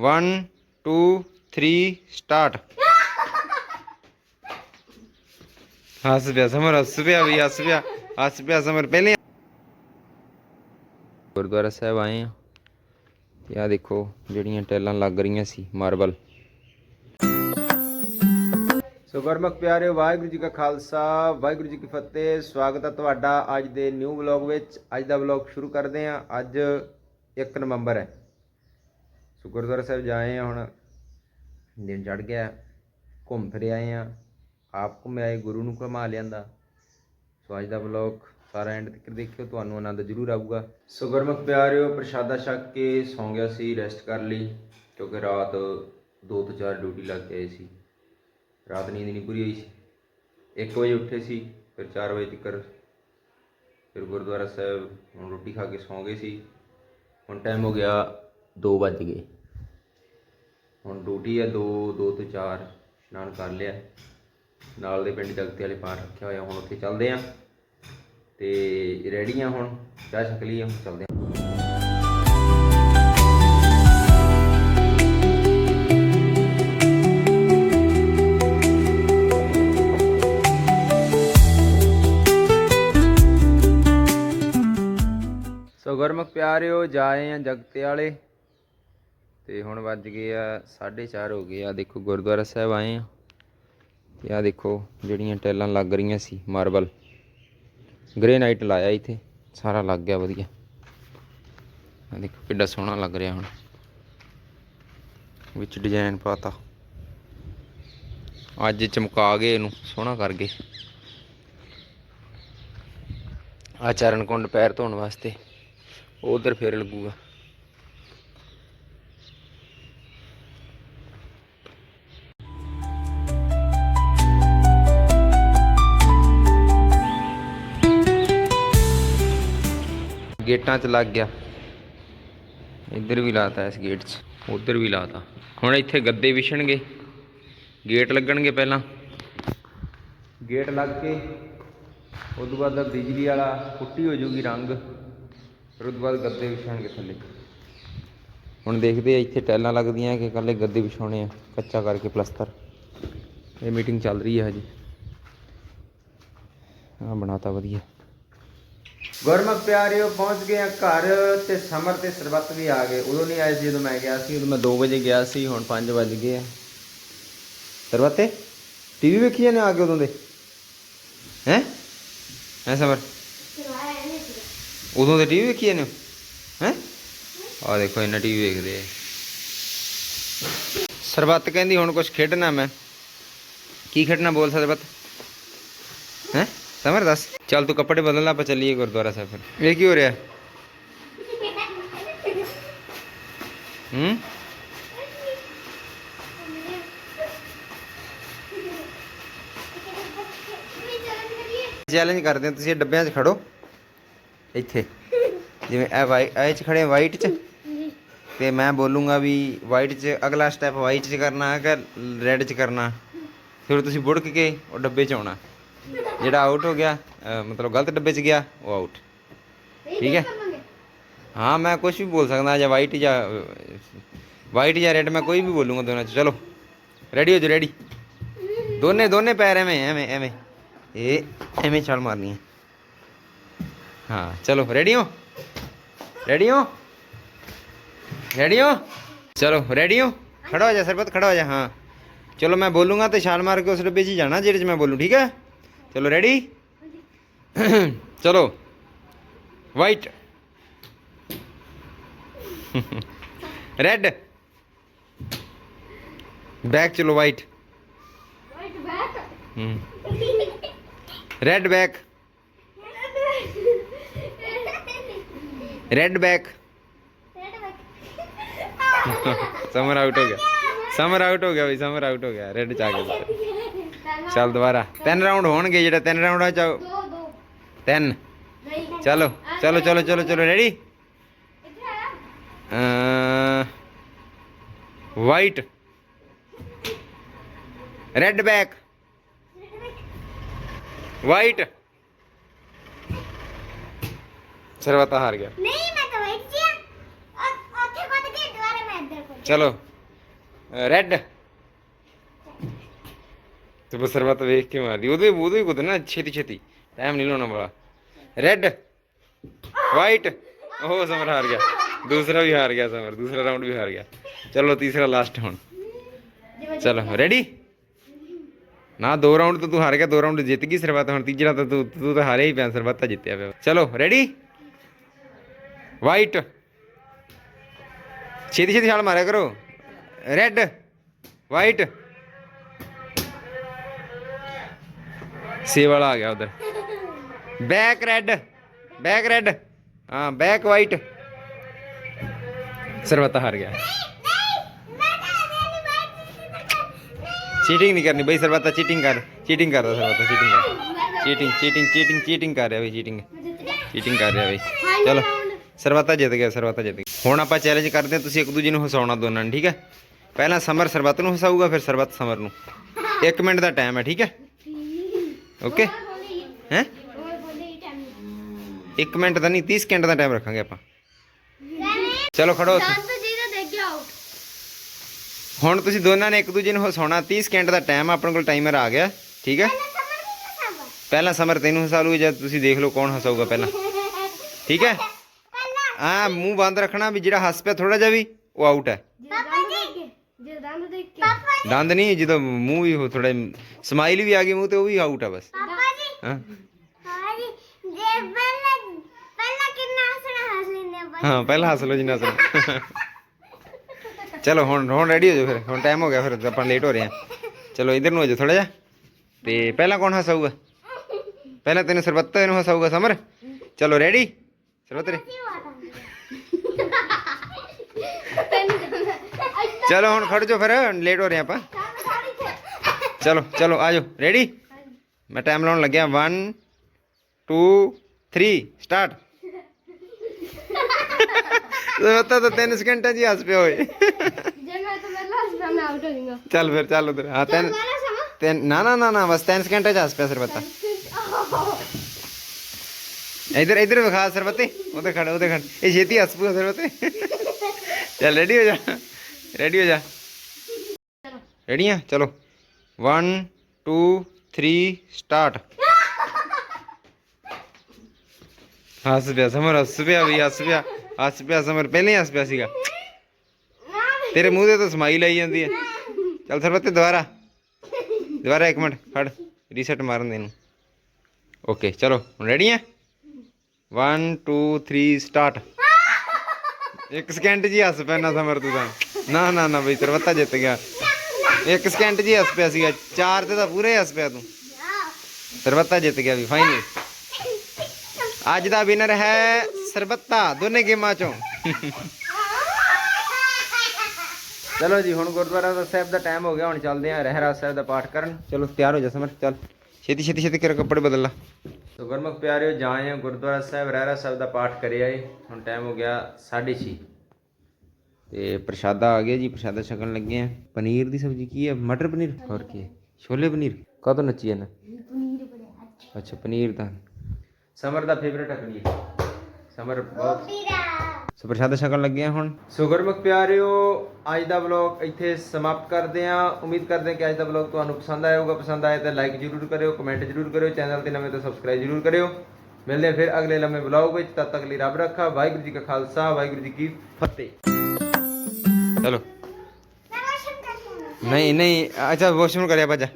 1 2 3 start ਹੱਸ ਪਿਆ, summer, ਹੱਸ ਪਿਆ ਵੀ, ਹੱਸ ਪਿਆ ਹੱਸ ਪਿਆ ਸਮਰ। ਪਹਿਲੇ ਗੁਰਦੁਆਰਾ ਸਾਹਿਬ ਆਏ ਆ। ਤੇ ਦੇਖੋ ਜਿਹੜੀਆਂ ਟੈਲਾਂ ਲੱਗ ਰਹੀਆਂ ਸੀ, ਮਾਰਬਲ। ਸੋ ਗੁਰਮੁਖ ਪਿਆਰਿਓ, ਵਾਹਿਗੁਰੂ ਜੀ ਕਾ ਖਾਲਸਾ, ਵਾਹਿਗੁਰੂ ਜੀ ਕੀ ਫਤਿਹ। ਸਵਾਗਤ ਹੈ ਤੁਹਾਡਾ ਅੱਜ ਦੇ ਨਿਊ ਵਲੌਗ ਵਿੱਚ। ਅੱਜ ਦਾ ਵਲੌਗ ਸ਼ੁਰੂ ਕਰਦੇ ਹਾਂ ਅੱਜ 1 ਨਵੰਬਰ ਹੈ। ਸੋ ਗੁਰਦੁਆਰਾ ਸਾਹਿਬ ਜਾਏ ਆ ਹੁਣ। ਦਿਨ ਚੜ ਗਿਆ, ਘੁੰਮ ਫਿਰ ਆਏ ਆ ਆਪ ਘੁੰਮ ਆਏ ਗੁਰੂ ਨੂੰ ਘੁਮਾ ਲਿਆਂਦਾ। ਸੋ ਅੱਜ ਦਾ ਵਲੌਗ ਸਾਰਾ ਐਂਡ ਤੱਕ ਦੇਖਿਓ, ਤੁਹਾਨੂੰ ਆਨੰਦ ਜ਼ਰੂਰ ਆਊਗਾ। ਸੋ ਗੁਰਮੁਖ ਪਿਆਰਿਓ, ਪ੍ਰਸ਼ਾਦਾ ਛਕ ਕੇ ਸੌਂ ਗਿਆ ਸੀ ਰੈਸਟ ਕਰ ਲਈ, ਕਿਉਂਕਿ ਰਾਤ 2 ਤੋਂ 4 ਡਿਊਟੀ ਲੱਗ ਕੇ ਆਏ ਸੀ। ਰਾਤ ਨੀਂਦ ਨਹੀਂ ਪੂਰੀ ਹੋਈ ਸੀ। 1 ਵਜੇ ਉੱਠੇ ਸੀ, ਫਿਰ 4 ਵਜੇ ਤੱਕ ਫਿਰ ਗੁਰਦੁਆਰਾ ਸਾਹਿਬ ਹੁਣ ਰੋਟੀ ਖਾ ਕੇ ਸੌਂ ਗਏ ਸੀ। ਹੁਣ ਟਾਈਮ ਹੋ ਗਿਆ 2 ਵੱਜ ਗਏ। ਹੁਣ ਡਿਊਟੀ ਹੈ 2 2 ਤੋਂ 4 ਇਸ਼ਨਾਨ ਕਰ ਲਿਆ। ਨਾਲ ਦੇ ਪਿੰਡ ਜਗਤੇ ਵਾਲੇ ਪਾਠ ਰੱਖਿਆ ਹੋਇਆ ਹੁਣ ਉੱਥੇ ਚੱਲਦੇ ਆਂ। ਤੇ ਰੈਡੀ ਆ ਹੁਣ ਚਾਹ ਛਕ ਲਈ ਆ, ਹੁਣ ਚੱਲਦੇ ਆਂ। ਸੋ ਗੁਰਮੁਖ ਪਿਆਰਿਓ ਜਾਏ ਆ ਜਗਤੇ ਵਾਲੇ। ਤੇ ਹੁਣ ਵੱਜ ਗਏ ਆ 4:30 ਹੋ ਗਏ ਆ। ਦੇਖੋ ਗੁਰਦੁਆਰਾ ਸਾਹਿਬ ਆਏ ਆ। ਤੇ ਆ ਦੇਖੋ ਜਿਹੜੀਆਂ ਟੈਲਾਂ ਲੱਗ ਰਹੀਆਂ ਸੀ, ਮਾਰਬਲ। ਗ੍ਰੇਨਾਈਟ ਲਾਇਆ ਇੱਥੇ। ਸਾਰਾ ਲੱਗ ਗਿਆ ਵਧੀਆ। ਆ ਦੇਖੋ ਕਿੱਡਾ ਸੋਹਣਾ ਲੱਗ ਰਿਹਾ ਹੁਣ। ਵਿੱਚ ਡਿਜ਼ਾਈਨ ਪਾਤਾ। ਅੱਜ ਚਮਕਾ ਗਏ ਇਹਨੂੰ, ਸੋਹਣਾ ਕਰ ਗਏ। ਆ ਚਰਨ ਕੁੰਡ ਪੈਰ ਧੋਣ ਵਾਸਤੇ। ਉਧਰ ਫੇਰ ਲੱਗੂਗਾ। ਗੇਟਾਂ 'ਚ ਲੱਗ ਗਿਆ। ਇੱਧਰ ਵੀ ਲਾਤਾ ਇਸ ਗੇਟ 'ਚ, ਉਧਰ ਵੀ ਲਾਤਾ। ਹੁਣ ਇੱਥੇ ਗੱਦੇ ਵਿਛਣਗੇ। ਗੇਟ ਲੱਗਣਗੇ ਪਹਿਲਾਂ। ਗੇਟ ਲੱਗ ਕੇ ਉਸ ਤੋਂ ਬਾਅਦ ਬਿਜਲੀ ਵਾਲਾ ਪੁੱਟੀ ਹੋ ਜਾਊਗੀ ਰੰਗ। ਫਿਰ ਉਸ ਤੋਂ ਬਾਅਦ ਗੱਦੇ ਵਿਛਾਉਣਗੇ ਥੱਲੇ। ਹੁਣ ਦੇਖਦੇ ਆ, ਇੱਥੇ ਟੈਲਾਂ ਲੱਗਦੀਆਂ ਕਿ ਇਕੱਲੇ ਗੱਦੇ ਵਿਛਾਉਣੇ ਆ, ਕੱਚਾ ਕਰਕੇ ਪਲਸਤਰ। ਇਹ ਮੀਟਿੰਗ ਚੱਲ ਰਹੀ ਹੈ ਹਜੇ। ਆ ਬਣਾਤਾ ਵਧੀਆ। ਗੁਰਮੁਖ ਪਿਆਰਿਓ, ਪਹੁੰਚ ਗਏ ਆ ਘਰ ਤੇ ਸਮਰ ਤੇ ਸਰਬੱਤ ਵੀ ਆ ਗਏ। ਉਦੋਂ ਨਹੀਂ ਆਏ ਸੀ ਜਦੋਂ ਮੈਂ ਗਿਆ ਸੀ, ਉਦੋਂ ਮੈਂ 2 ਵਜੇ ਗਿਆ ਸੀ, ਹੁਣ 5 ਵਜ ਗਏ ਆ। ਸਰਬੱਤੇ, ਟੀਵੀ ਵੇਖੀ ਜਾਂਦੇ ਆ ਕੇ ਉਦੋਂ ਦੇ? ਹੈ? ਹੈ ਸਮਰ? ਉਦੋਂ ਦੇ ਟੀਵੀ ਵੇਖੀ ਜਾਂਦੇ ਹੈ? ਆ ਦੇਖੋ ਇਹਨਾਂ ਟੀਵੀ ਵੇਖਦੇ ਆ। ਸਰਬੱਤ ਕਹਿੰਦੀ, ਹੁਣ ਕੁਝ ਖੇਡਣਾ ਮੈਂ। ਕੀ ਖੇਡਣਾ ਬੋਲ ਸਰਬੱਤ? ਹੈ? ਸਮਰ ਦੱਸ ਚੱਲ ਤੂੰ ਕੱਪੜੇ ਬਦਲ ਲਾ ਆਪਾਂ ਚੱਲੀਏ ਗੁਰਦੁਆਰਾ ਸਾਹਿਬ ਫਿਰ ਇਹ ਕੀ ਹੋ ਰਿਹਾ ਹੂੰ ਚੈਲੰਜ ਕਰਦੇ ਹਾਂ ਤੁਸੀਂ ਇਹ ਡੱਬਿਆਂ 'ਚ ਖੜੋ ਇੱਥੇ ਜਿਵੇਂ ਇਹ ਵਾਈਟ ਇਹ 'ਚ ਖੜੇ ਵਾਈਟ 'ਚ ਤੇ ਮੈਂ ਬੋਲੂੰਗਾ ਵੀ ਵਾਈਟ 'ਚ ਅਗਲਾ ਸਟੈਪ ਵਾਈਟ 'ਚ ਕਰਨਾ ਹੈ ਕਿ ਰੈੱਡ 'ਚ ਕਰਨਾ ਫਿਰ ਤੁਸੀਂ ਬੁੜਕ ਕੇ ਉਹ ਡੱਬੇ 'ਚ ਆਉਣਾ ਜਿਹੜਾ ਆਊਟ ਹੋ ਗਿਆ ਅਹ ਮਤਲਬ ਗਲਤ ਡੱਬੇ 'ਚ ਗਿਆ ਉਹ ਆਊਟ ਠੀਕ ਹੈ? ਹਾਂ ਮੈਂ ਕੁਝ ਵੀ ਬੋਲ ਸਕਦਾ ਜਾਂ ਵਾਈਟ ਜਾਂ ਵਾਈਟ ਜਾਂ ਰੈੱਡ ਮੈਂ ਕੋਈ ਵੀ ਬੋਲੂੰਗਾ ਦੋਨਾਂ 'ਚ। ਚਲੋ ਰੈਡੀ ਹੋ ਜਾ ਰੈਡੀ ਦੋਨੇ ਦੋਨੇ ਪੈਰ ਐਵੇਂ ਐਵੇਂ ਐਵੇਂ। ਇਹ ਐਵੇਂ ਛਾਲ ਮਾਰਨੀ ਹੈ। ਹਾਂ ਚਲੋ ਰੈਡੀ ਹੋ? ਰੈਡੀ ਹੋ? ਰੈਡੀ ਹੋ? ਚਲੋ ਰੈਡੀ ਹੋ? ਖੜਾ ਹੋ ਜਾ ਸਰਬਤ ਖੜਾ ਹੋ ਜਾ ਹਾਂ। ਚਲੋ ਮੈਂ ਬੋਲੂੰਗਾ ਤੇ ਛਾਲ ਮਾਰ ਕੇ ਉਸ ਡੱਬੇ 'ਚ ਹੀ ਜਾਣਾ ਜਿਹੜੇ 'ਚ ਮੈਂ ਬੋਲੂ ਠੀਕ ਹੈ ਚਲੋ ਰੈਡੀ ਚਲੋ ਵਾਈਟ ਰੈਡ ਬੈਕ ਚਲੋ ਵਾਈਟ ਹੂੰ red back red back Samar out ਹੋ ਗਿਆ ਸਮਰ ਆਊਟ ਹੋ ਗਿਆ ਬਈ ਸਮਰ ਆਊਟ ਚੱਲ ਦੁਬਾਰਾ। ਤਿੰਨ ਰਾਉਂਡ ਹੋਣਗੇ ਜਿਹੜਾ ਤਿੰਨ ਰਾਉਂਡਾਂ ਚ ਦੋ ਦੋ। ਤਿੰਨ। ਨਹੀਂ ਚਲੋ ਚਲੋ ਚਲੋ ਚਲੋ ਚਲੋ ਰੈਡੀ ਇੱਥੇ ਆਇਆ ਵਾਈਟ ਰੈਡ ਬੈਕ ਵਾਈਟ ਸਰਵਤਾ ਹਾਰ ਗਿਆ। ਨਹੀਂ ਮੈਂ ਤਾਂ ਵੇਟ ਸੀ। ਉੱਥੇ ਕੋਦ ਕੇ ਦੁਬਾਰਾ ਮੈਂ ਇੱਧਰ ਕੋਦ ਚਲੋ ਰੈੱਡ ਤੇ ਬਸ ਸਰਬੱਤ ਵੇਖ ਕੇ ਮਾਰਦੀ ਉਹਦੇ ਉਹਦੇ ਹੀ ਕੁੱਦ ਨਾ ਛੇਤੀ ਛੇਤੀ ਟਾਈਮ ਨਹੀਂ ਲਾਉਣਾ ਵਾਲਾ ਰੈੱਡ ਵਾਈਟ ਉਹ ਸਮਰ ਹਾਰ ਗਿਆ ਦੂਸਰਾ ਵੀ ਹਾਰ ਗਿਆ ਸਮਰ ਦੂਸਰਾ ਰਾਊਂਡ ਵੀ ਹਾਰ ਗਿਆ ਚਲੋ ਤੀਸਰਾ ਲਾਸਟ ਹੁਣ ਚਲੋ ਰੈਡੀ ਨਾ ਦੋ ਰਾਊਂਡ ਤਾਂ ਤੂੰ ਹਾਰ ਗਿਆ ਦੋ ਰਾਊਂਡ ਜਿੱਤ ਗਈ ਸਰਬੱਤ ਹੁਣ ਤੀਜਾ ਤਾਂ ਤੂੰ ਤੂੰ ਤਾਂ ਹਾਰਿਆ ਹੀ ਪਿਆ ਸਰਬੱਤ ਤਾਂ ਜਿੱਤਿਆ ਪਿਆ ਚਲੋ ਰੈਡੀ ਵਾਈਟ ਛੇਤੀ ਛੇਤੀ ਛਾਲ ਮਾਰਿਆ ਕਰੋ ਰੈੱਡ ਵਾਈਟ ਸੇ ਵਾਲਾ ਆ ਗਿਆ ਉਧਰ। Back red back red. ਹਾਂ, ਬੈਕ ਵਾਈਟ। ਸਰਬੱਤਾ ਹਾਰ ਗਿਆ। ਚੀਟਿੰਗ ਨਹੀਂ ਕਰਨੀ ਬਈ ਸਰਬੱਤਾ, ਚੀਟਿੰਗ ਕਰ। ਚੀਟਿੰਗ ਕਰਦਾ ਸਰਬੱਤਾ, ਚੀਟਿੰਗ ਕਰ। ਚੀਟਿੰਗ ਚੀਟਿੰਗ ਚੀਟਿੰਗ ਚੀਟਿੰਗ ਕਰ ਰਿਹਾ ਬਈ, ਚੀਟਿੰਗ। ਚੀਟਿੰਗ ਕਰ ਰਿਹਾ ਬਈ। ਚਲੋ, ਸਰਬੱਤਾ ਜਿੱਤ ਗਿਆ, ਸਰਬੱਤਾ ਜਿੱਤ ਗਿਆ। ਹੁਣ ਆਪਾਂ ਚੈਲੰਜ ਕਰਦੇ ਹਾਂ ਤੁਸੀਂ ਇੱਕ ਦੂਜੇ ਨੂੰ ਹਸਾਉਣਾ ਦੋਨਾਂ ਨੇ, ਠੀਕ ਹੈ? ਪਹਿਲਾਂ ਸਮਰ ਸਰਬੱਤ ਨੂੰ ਹਸਾਊਗਾ, ਫਿਰ ਸਰਬੱਤ ਸਮਰ ਨੂੰ। 1 ਮਿੰਟ ਦਾ ਟਾਈਮ ਹੈ, ਠੀਕ ਹੈ? ਓਕੇ ਹੈ 1 ਮਿੰਟ ਦਾ ਨਹੀਂ 30 ਸਕਿੰਟ ਦਾ ਟਾਈਮ ਰੱਖਾਂਗੇ ਆਪਾਂ। ਚਲੋ ਖੜੋ। ਹੁਣ ਤੁਸੀਂ ਦੋਨਾਂ ਨੇ ਇੱਕ ਦੂਜੇ ਨੂੰ ਹਸਾਉਣਾ 30 ਸਕਿੰਟ ਦਾ ਟਾਈਮ ਆਪਣੇ ਕੋਲ ਟਾਈਮਰ ਆ ਗਿਆ ਠੀਕ ਹੈ? ਪਹਿਲਾਂ ਸਮਰ ਤੈਨੂੰ ਹਸਾ ਲੂ ਜਾਂ ਤੁਸੀਂ ਦੇਖ ਲਓ ਕੌਣ ਹਸਾਊਗਾ ਪਹਿਲਾਂ। ਠੀਕ ਹੈ? ਆ ਮੂੰਹ ਬੰਦ ਰੱਖਣਾ ਵੀ ਜਿਹੜਾ ਹੱਸ ਪਿਆ ਥੋੜਾ ਜਿਹਾ ਵੀ ਉਹ ਆਊਟ ਹੈ। ਦੰਦ ਨਹੀਂ ਜਦੋਂ ਮੂੰਹ ਵੀ ਥੋੜਾ ਸਮਾਈਲ ਵੀ ਆ ਗਈ ਮੂੰਹ ਤੇ ਉਹ ਵੀ ਆਊਟ ਹੈ ਬਸ ਹਾਂ ਹਾਂ ਪਹਿਲਾਂ ਹੱਸ ਲਓ ਜਿੰਨਾ ਹੱਸਣਾ ਚਲੋ ਹੁਣ ਹੁਣ ਰੈਡੀ ਹੋ ਜਾਓ ਫਿਰ ਹੁਣ ਟਾਈਮ ਹੋ ਗਿਆ ਫਿਰ ਆਪਾਂ ਲੇਟ ਹੋ ਰਹੇ ਹਾਂ ਚਲੋ ਇਧਰ ਨੂੰ ਹੋ ਜਾਓ ਥੋੜਾ ਜਿਹਾ ਤੇ ਪਹਿਲਾਂ ਕੌਣ ਹਸਾਊਗਾ ਪਹਿਲਾਂ ਤੈਨੂੰ ਸਰਬੱਤਾ ਨੂੰ ਹਸਾਊਗਾ ਸਮਰ ਚਲੋ ਰੈਡੀ ਸਰਬੱਤ ਰੇ ਚਲੋ ਹੁਣ ਖੜ ਜਾਓ ਫਿਰ ਲੇਟ ਹੋ ਰਹੇ ਆਪਾਂ ਚਲੋ ਚਲੋ ਆ ਜਾਓ ਰੈਡੀ ਮੈਂ ਟਾਈਮ ਲਾਉਣ ਲੱਗਿਆ 1 2 3 ਸਟਾਰਟ ਸਰਬੱਤਾ ਤਾਂ 3 ਸਕਿੰਟਾਂ 'ਚ ਹੀ ਹੱਸ ਪਿਆ ਹੋਏ ਚੱਲ ਫਿਰ ਚੱਲ ਉਧਰ ਹਾਂ ਤਿੰਨ ਤਿੰਨ ਨਾ ਨਾ ਨਾ ਨਾ ਬਸ 3 ਸਕਿੰਟਾਂ 'ਚ ਹੱਸ ਪਿਆ ਸਰਬੱਤਾ ਇਧਰ ਇਧਰ ਵਿਖਾ ਸਰਬੱਤੇ ਉਧਰ ਖੜ ਉਧਰ ਖੜ ਇਹ ਛੇਤੀ ਹੱਸ ਪੂਗਾ ਸਰਬੱਤੇ ਚੱਲ ਰੈਡੀ ਹੋ ਜਾ? ਰੈਡੀ ਚਲੋ। 1 2 3 ਸਟਾਰਟ ਹੱਸ ਪਿਆ ਸਮਰ, ਹੱਸ ਪਿਆ ਵੀ, ਹੱਸ ਪਿਆ। ਹੱਸ ਪਿਆ ਸਮਰ, ਪਹਿਲੇ ਹੀ ਹੱਸ ਪਿਆ ਸੀਗਾ। ਤੇਰੇ ਮੂੰਹ ਤੇ ਤਾਂ ਸਮਾਈਲ ਆਈ ਜਾਂਦੀ ਹੈ। ਚੱਲ ਸਰਬੱਤੇ ਦੁਬਾਰਾ। ਦੁਬਾਰਾ ਇੱਕ ਮਿੰਟ, ਫੜ। ਰੀਸੈਟ ਮਾਰਨ ਦੇ ਨੂੰ ਓਕੇ ਚਲੋ। ਹੁਣ ਰੈਡੀ ਹੈ 1 2 3 ਸਟਾਰਟ ਇੱਕ ਸਕਿੰਟ ਜੀ ਹੱਸ ਪਿਆ ਨਾ ਸਮਰ ਤੂੰ ਤਾਂ। ਨਾ ਨਾ ਨਾ ਬਈ ਸਰਬੱਤਾ ਜਿੱਤ ਗਿਆ। ਇੱਕ ਸਕਿੰਟ ਜੀ ਹੱਸ ਪਿਆ ਸੀਗਾ। ਚਾਰ ਤੇ ਤਾਂ ਪੂਰੇ ਹੱਸ ਪਿਆ ਤੂੰ। ਸਰਬੱਤਾ ਜਿੱਤ ਗਿਆ ਵੀ ਫਾਈਨਲੀ ਅੱਜ ਦਾ ਵਿਨਰ ਹੈ ਸਰਬੱਤਾ, ਦੋਨੇ ਗੇਮਾਂ ਚੋਂ। ਚਲੋ ਜੀ, ਹੁਣ ਗੁਰਦੁਆਰਾ ਸਾਹਿਬ ਦਾ ਟਾਈਮ ਹੋ ਗਿਆ। ਹੁਣ ਚੱਲਦੇ ਆਂ ਰਹਿਰਾਸ ਸਾਹਿਬ ਦਾ ਪਾਠ ਕਰਨ। ਚਲੋ, ਤਿਆਰ ਹੋ ਜਾ ਸਮਰ, ਚੱਲ। ਛੇਤੀ ਛੇਤੀ ਛੇਤੀ ਕਰ ਕੱਪੜੇ ਬਦਲ ਲਾ। ਸੋ ਗੁਰਮੁਖ ਪਿਆਰਿਓ ਜਾਏ ਗੁਰਦੁਆਰਾ ਸਾਹਿਬ ਰਹਿਰਾਸ ਸਾਹਿਬ ਦਾ ਪਾਠ ਕਰਿਆ ਏ। ਹੁਣ ਟਾਈਮ ਹੋ ਗਿਆ 6:30 ਤੇ ਪ੍ਰਸ਼ਾਦਾ ਆ ਗਿਆ ਜੀ, ਪ੍ਰਸ਼ਾਦਾ ਛਕਣ ਲੱਗੇ ਆ। ਪਨੀਰ ਦੀ ਸਬਜ਼ੀ ਕੀ ਹੈ ਮਟਰ ਪਨੀਰ? ਹੋਰ ਕੀ ਹੈ ਛੋਲੇ ਪਨੀਰ? ਕਦੋਂ ਨੱਚੀ ਹੈ ਨਾ ਅੱਛਾ, ਪਨੀਰ ਦਾ ਸਮਰ ਦਾ ਫੇਵਰੇਟ ਹੈ ਪਨੀਰ ਸਮਰ ਬਹੁਤ ਸੋ ਪ੍ਰਸ਼ਾਦਾ ਛਕਣ ਲੱਗੇ ਆ ਹੁਣ। ਸੋ ਗੁਰਮੁਖ ਪਿਆਰਿਓ, ਅੱਜ ਦਾ ਵਲੌਗ ਇੱਥੇ ਸਮਾਪਤ ਕਰਦੇ ਆ। ਉਮੀਦ ਕਰਦੇ ਹਾਂ ਕਿ ਅੱਜ ਦਾ ਵਲੌਗ ਤੁਹਾਨੂੰ ਪਸੰਦ ਆਇਆ ਹੋਊਗਾ। ਪਸੰਦ ਆਇਆ ਤਾਂ ਲਾਈਕ ਜਰੂਰ ਕਰਿਓ ਕਮੈਂਟ ਜਰੂਰ ਕਰਿਓ ਚੈਨਲ ਤੇ ਨਵੇਂ ਤਾਂ ਸਬਸਕ੍ਰਾਈਬ ਜਰੂਰ ਕਰਿਓ। ਮਿਲਦੇ ਹਾਂ ਫਿਰ ਅਗਲੇ ਲੰਮੇ ਵਲੌਗ ਵਿੱਚ। ਤਦ ਤੱਕ ਲਈ ਰੱਬ ਰੱਖਾ। ਵਾਹਿਗੁਰੂ ਜੀ ਕਾ ਖਾਲਸਾ, ਵਾਹਿਗੁਰੂ ਜੀ ਕੀ ਫਤਿਹ। ਚਲੋ ਨਹੀਂ ਨਹੀਂ ਅੱਛਾ ਵਾਸ਼ਰੂਮ ਕਰਿਆ ਬਾਜਾ